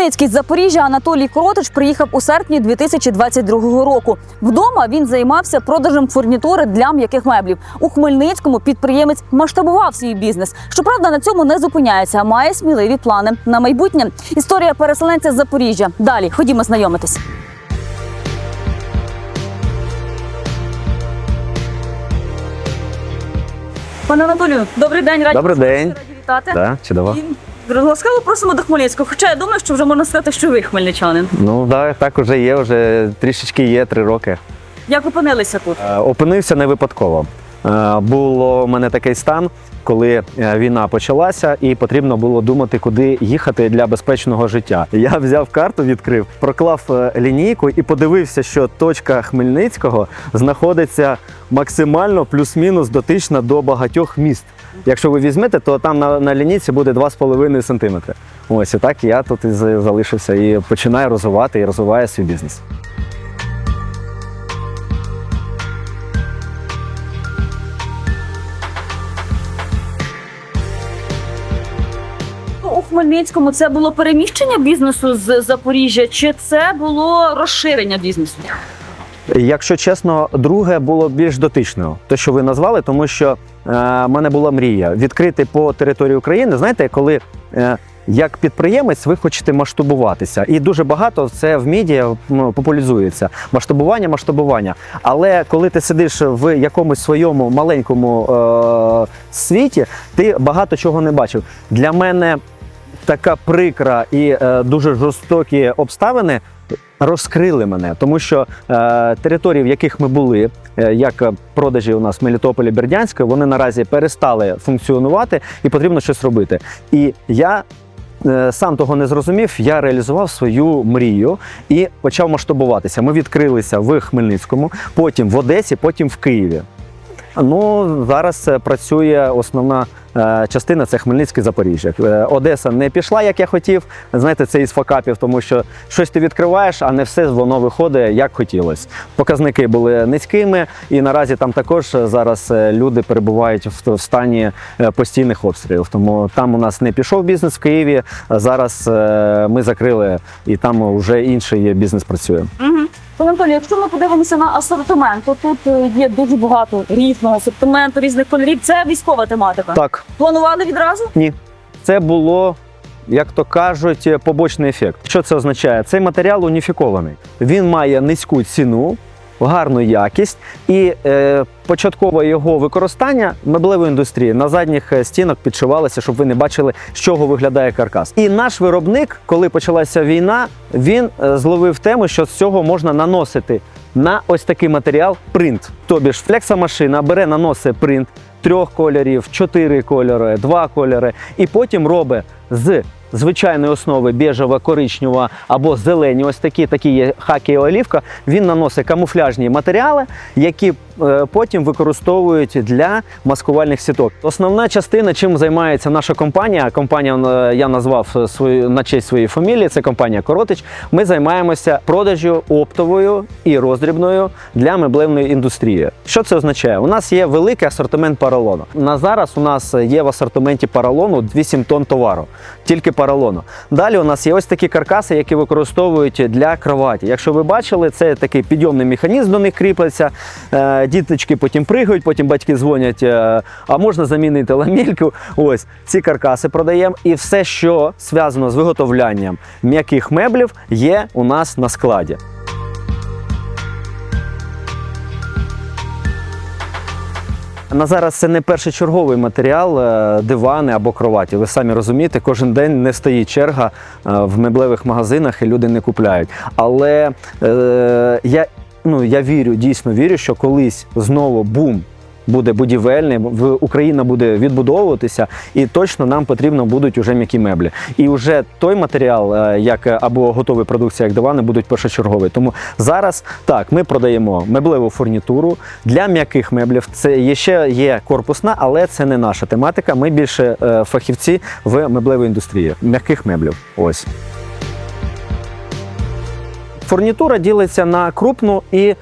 Хмельницький з Запоріжжя Анатолій Коротич приїхав у серпні 2022 року. Вдома він займався продажем фурнітури для м'яких меблів. У Хмельницькому підприємець масштабував свій бізнес. Щоправда, на цьому не зупиняється, а має сміливі плани на майбутнє. Історія переселенця з Запоріжжя. Далі ходімо знайомитись. Пане Анатолію, добрий день, раді Добрий вас день. раді вітати. Так, чудово. І ласкаво просимо до Хмельницького. Хоча я думаю, що вже можна сказати, що ви хмельничанин. Ну да, так уже є, вже трішечки є три роки. Як опинилися тут? Е, Опинився не випадково. Е, Було в мене такий стан, коли е, війна почалася, і потрібно було думати, куди їхати для безпечного життя. Я взяв карту, відкрив, проклав е, лінійку і подивився, що точка Хмельницького знаходиться максимально плюс-мінус дотична до багатьох міст. Якщо ви візьмете, то там на, на лінійці буде 2,5 см. Ось і так я тут і залишився і починаю розвивати і розвиваю свій бізнес. Ну, У Хмельницькому це було переміщення бізнесу з Запоріжжя, чи це було розширення бізнесу? Якщо чесно, друге було більш дотичною, те, що ви назвали, тому що в мене була мрія відкрити по території України. Знаєте, коли е, як підприємець ви хочете масштабуватися, і дуже багато це в медіа ну, популяризується. Масштабування, масштабування. Але коли ти сидиш в якомусь своєму маленькому е, світі, ти багато чого не бачив. Для мене така прикра і е, дуже жорстокі обставини розкрили мене, тому що е, території, в яких ми були, е, як е, продажі у нас в Мелітополі Бердянської, вони наразі перестали функціонувати і потрібно щось робити. І я. е, Сам того не зрозумів, я реалізував свою мрію і почав масштабуватися. Ми відкрилися в Хмельницькому, потім в Одесі, потім в Києві. Ну зараз е, працює основна е, частина це Хмельницький Запоріжжя. Е, Одеса не пішла, як я хотів. Знаєте, це із факапів, тому що щось ти відкриваєш, а не все воно виходить як хотілося. Показники були низькими, і наразі там також зараз е, люди перебувають в, стані е, постійних обстрілів. Тому там у нас не пішов бізнес в Києві. Зараз е, ми закрили, і там вже інший бізнес працює. Угу. Пане Анатолію, якщо ми подивимося на асортимент, то тут е, є дуже багато різного асортименту, різних кольорів. Це військова тематика. Так. Планували відразу? Ні, це було. Як то кажуть, побочний ефект. Що це означає? Цей матеріал уніфікований. Він має низьку ціну, гарну якість і е, початкове його використання меблевої індустрії на задніх е, стінах підшивалося, щоб ви не бачили, з чого виглядає каркас. І наш виробник, коли почалася війна, він е, зловив тему, що з цього можна наносити на ось такий матеріал принт. Тобі ж флексомашина бере, наносить принт трьох кольорів, чотири кольори, два кольори, і потім робить з звичайної основи біжева, коричнева або зелені, ось такі, такі є хакі і олівка. Він наносить камуфляжні матеріали, які потім використовують для маскувальних сіток. Основна частина, чим займається наша компанія, компанія е, я назвав свою на честь своєї фамілії, це компанія Коротич. Ми займаємося продажю оптовою і роздрібною для меблевної індустрії. Що це означає? У нас є великий асортимент поролону. На зараз у нас є в асортименті поролону 8 тонн товару, тільки поролону. Далі у нас є ось такі каркаси, які використовують для кроваті. Якщо ви бачили, це такий підйомний механізм до них кріпиться. Діточки потім пригають, потім батьки дзвонять, е, а можна замінити ламельку. Ось ці каркаси продаємо. І все, що зв'язано з виготовлянням м'яких меблів, є у нас на складі. На зараз це не першочерговий матеріал, е, дивани або кроваті. Ви самі розумієте, кожен день не стоїть черга е, в меблевих магазинах і люди не купляють. Але е, я, ну, я вірю, дійсно вірю, що колись знову бум. Буде будівельний, Україна буде відбудовуватися, і точно нам потрібно будуть уже м'які меблі. І вже той матеріал, е, як або готові продукції, як дивани, будуть першочергові. Тому зараз так ми продаємо меблеву фурнітуру для м'яких меблів. Це є ще є корпусна, але це не наша тематика. Ми більше е, фахівці в меблевій індустрії м'яких меблів. Ось. Фурнітура ділиться на крупну і е,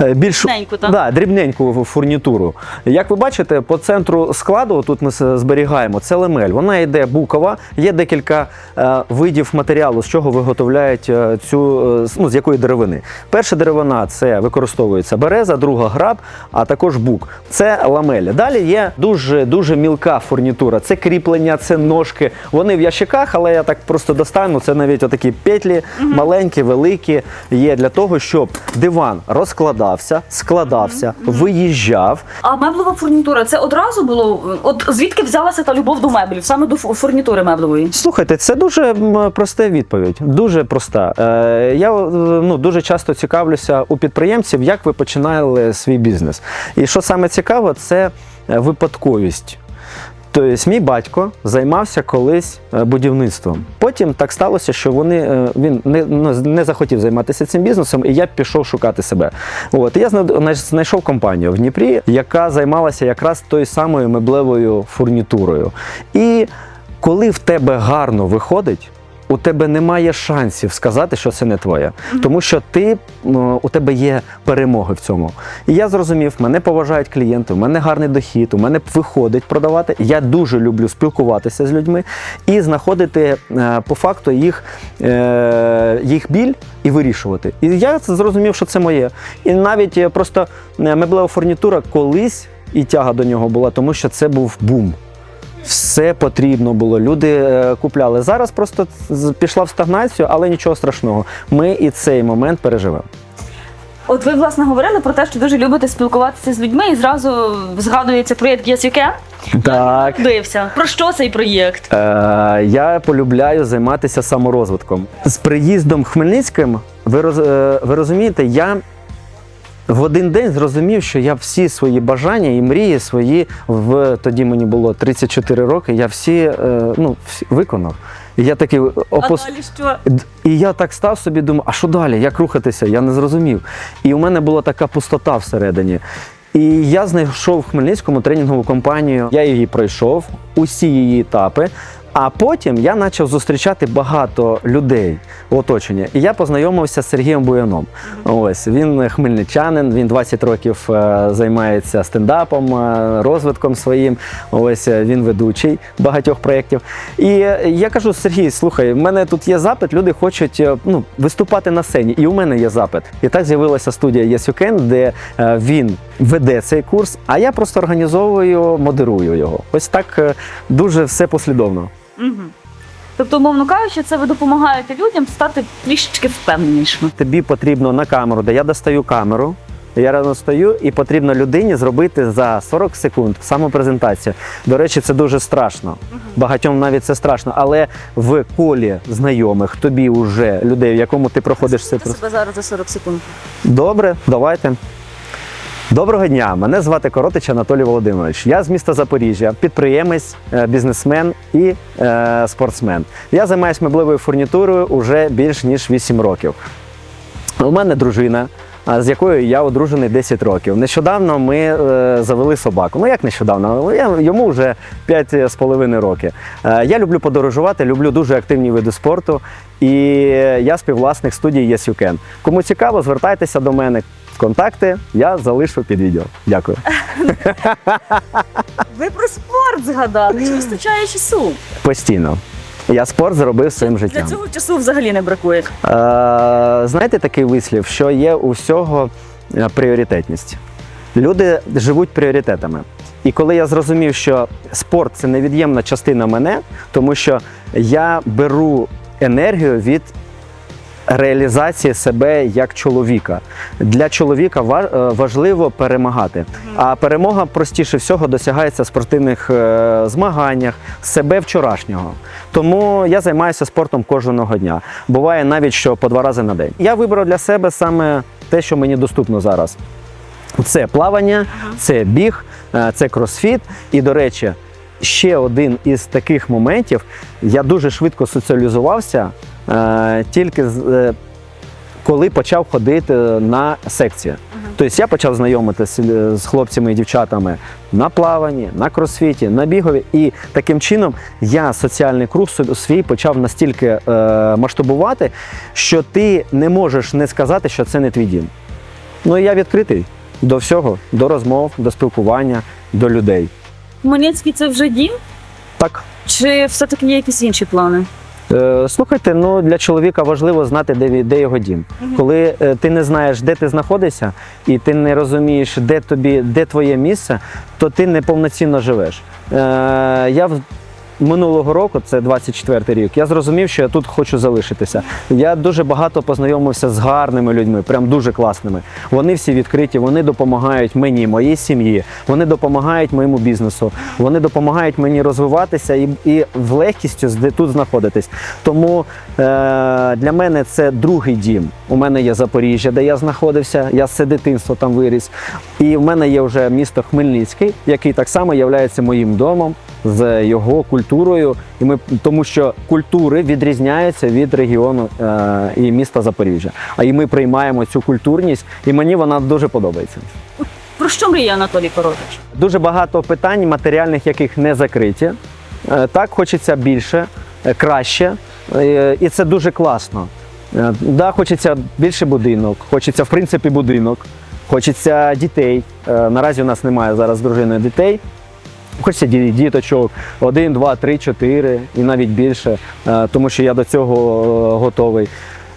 більш Дрібненьку, так? Да, дрібненьку фурнітуру. Як ви бачите, по центру складу тут ми зберігаємо це лемель. Вона йде букова, є декілька е, видів матеріалу, з чого виготовляють е, цю е, ну, з якої деревини. Перша деревина це використовується береза, друга граб, а також бук. Це ламелі. Далі є дуже дуже мілка фурнітура. Це кріплення, це ножки. Вони в ящиках, але я так просто достану. Це навіть отакі петлі, маленькі, великі. Є для того, щоб диван розкладався, складався, виїжджав. А меблова фурнітура це одразу було. От звідки взялася та любов до меблів, саме до фу- фурнітури меблевої? Слухайте, це дуже м, проста відповідь. Дуже проста. Е, я е, ну, дуже часто цікавлюся у підприємців, як ви починали свій бізнес. І що саме цікаво, це е, випадковість. Тобто, мій батько займався колись е, будівництвом. Потім так сталося, що вони е, він не, ну, не захотів займатися цим бізнесом, і я пішов шукати себе. От я зна- знайшов компанію в Дніпрі, яка займалася якраз тою самою меблевою фурнітурою. І коли в тебе гарно виходить. У тебе немає шансів сказати, що це не твоє, тому що ти у тебе є перемоги в цьому. І я зрозумів, мене поважають клієнти, у мене гарний дохід, у мене виходить продавати. Я дуже люблю спілкуватися з людьми і знаходити е, по факту їх, е, їх біль і вирішувати. І я зрозумів, що це моє. І навіть е, просто меблева фурнітура колись і тяга до нього була, тому що це був бум. Все потрібно було. Люди е, купляли. Зараз просто пішла в стагнацію, але нічого страшного. Ми і цей момент переживемо. От ви власне говорили про те, що дуже любите спілкуватися з людьми, і зразу згадується проєкт Yes You Can. Так. Дивився. Про що цей проєкт? Е, я полюбляю займатися саморозвитком. З приїздом Хмельницьким, ви, роз, е, ви розумієте, я в один день зрозумів, що я всі свої бажання і мрії свої в тоді мені було 34 роки. Я всі, е, ну, всі виконав. І я такий опус... далі що? І я так став собі, думаю, а що далі? Як рухатися? Я не зрозумів. І у мене була така пустота всередині. І я знайшов в Хмельницькому тренінгову компанію. Я її пройшов, усі її етапи. А потім я почав зустрічати багато людей в оточенні. І я познайомився з Сергієм Буяном. Ось він хмельничанин, він 20 років е, займається стендапом, е, розвитком своїм. Ось е, він ведучий багатьох проєктів. І я кажу: Сергій, слухай, в мене тут є запит, люди хочуть ну, виступати на сцені, і у мене є запит. І так з'явилася студія Can, де він веде цей курс, а я просто організовую, модерую його. Ось так е, дуже все послідовно. Угу. Тобто, умовно кажучи, це ви допомагаєте людям стати трішечки впевненішими. Тобі потрібно на камеру, де я достаю камеру. Я рано стою, і потрібно людині зробити за 40 секунд самопрезентацію. До речі, це дуже страшно. Багатьом навіть це страшно, але в колі знайомих тобі вже людей, в якому ти проходиш процес. себе зараз за 40 секунд. Добре, давайте. Доброго дня, мене звати Коротич Анатолій Володимирович. Я з міста Запоріжжя, підприємець, е, бізнесмен і е, спортсмен. Я займаюся меблевою фурнітурою уже більш ніж 8 років. У мене дружина, з якою я одружений 10 років. Нещодавно ми е, завели собаку. Ну як нещодавно? Я, йому вже 5,5 роки. Е, я люблю подорожувати, люблю дуже активні види спорту. І я співвласник студії Yes You Can. Кому цікаво, звертайтеся до мене. Контакти я залишу під відео. Дякую. Ви про спорт згадали. Чи вистачає часу? Постійно. Я спорт зробив своїм життям. Для цього часу взагалі не бракує. Е, знаєте такий вислів, що є у всього е, пріоритетність. Люди живуть пріоритетами. І коли я зрозумів, що спорт це невід'ємна частина мене, тому що я беру енергію від реалізації себе як чоловіка. Для чоловіка е, важливо перемагати. А перемога простіше всього досягається в спортивних е, змаганнях себе вчорашнього. Тому я займаюся спортом кожного дня. Буває навіть що по два рази на день. Я вибрав для себе саме те, що мені доступно зараз. Це плавання, це біг, е, це кросфіт. І, до речі, ще один із таких моментів, я дуже швидко соціалізувався тільки з- е, коли почав ходити на секції. Тобто я почав знайомитися е, з хлопцями і дівчатами на плаванні, на кросфіті, на бігові. І таким чином я соціальний круг свій почав настільки е, масштабувати, що ти не можеш не сказати, що це не твій дім. Ну і я відкритий до всього, до розмов, до спілкування, до людей. Хмельницький це вже дім? Так. Чи все-таки є якісь інші плани? Е, Слухайте, ну для чоловіка важливо знати, де, де його дім. Коли е, ти не знаєш, де ти знаходишся, і ти не розумієш, де тобі, де твоє місце, то ти неповноцінно живеш. Е, я минулого року, це 24 рік, я зрозумів, що я тут хочу залишитися. Я дуже багато познайомився з гарними людьми, прям дуже класними. Вони всі відкриті, вони допомагають мені, моїй сім'ї, вони допомагають моєму бізнесу, вони допомагають мені розвиватися і, і в легкістю тут знаходитись. Тому е, для мене це другий дім. У мене є Запоріжжя, де я знаходився, я все дитинство там виріс. І в мене є вже місто Хмельницький, який так само є моїм домом з його культурою. І ми тому, що культури відрізняються від регіону е, і міста Запоріжжя. А і ми приймаємо цю культурність, і мені вона дуже подобається. Про що мріє Анатолій Коротич? Дуже багато питань, матеріальних, яких не закриті. Е, Так, хочеться більше, е, краще, е, і це дуже класно. Да, хочеться більше будинок, хочеться, в принципі, будинок, хочеться дітей. Наразі у нас немає зараз з дружиною дітей. Хочеться діточок один, два, три, чотири і навіть більше, е, тому що я до цього е, готовий.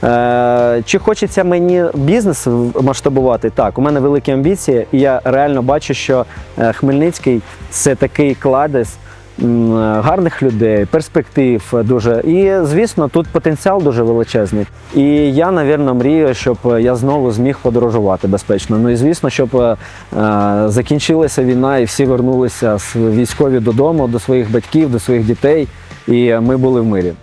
Е, Чи хочеться мені бізнес масштабувати? Так, у мене великі амбіції, і я реально бачу, що Хмельницький це такий кладезь гарних людей, перспектив дуже. І звісно, тут потенціал дуже величезний. І я, напевно, мрію, щоб я знову зміг подорожувати безпечно. Ну і звісно, щоб е, закінчилася війна і всі вернулися з військові додому, до своїх батьків, до своїх дітей, і ми були в мирі.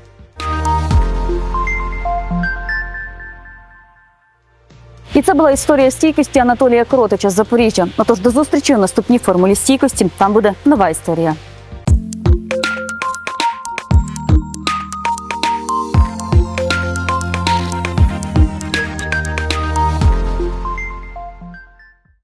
І це була історія стійкості Анатолія Коротича з Запоріжжя. Отож, до зустрічі у наступній формулі стійкості. Там буде нова історія.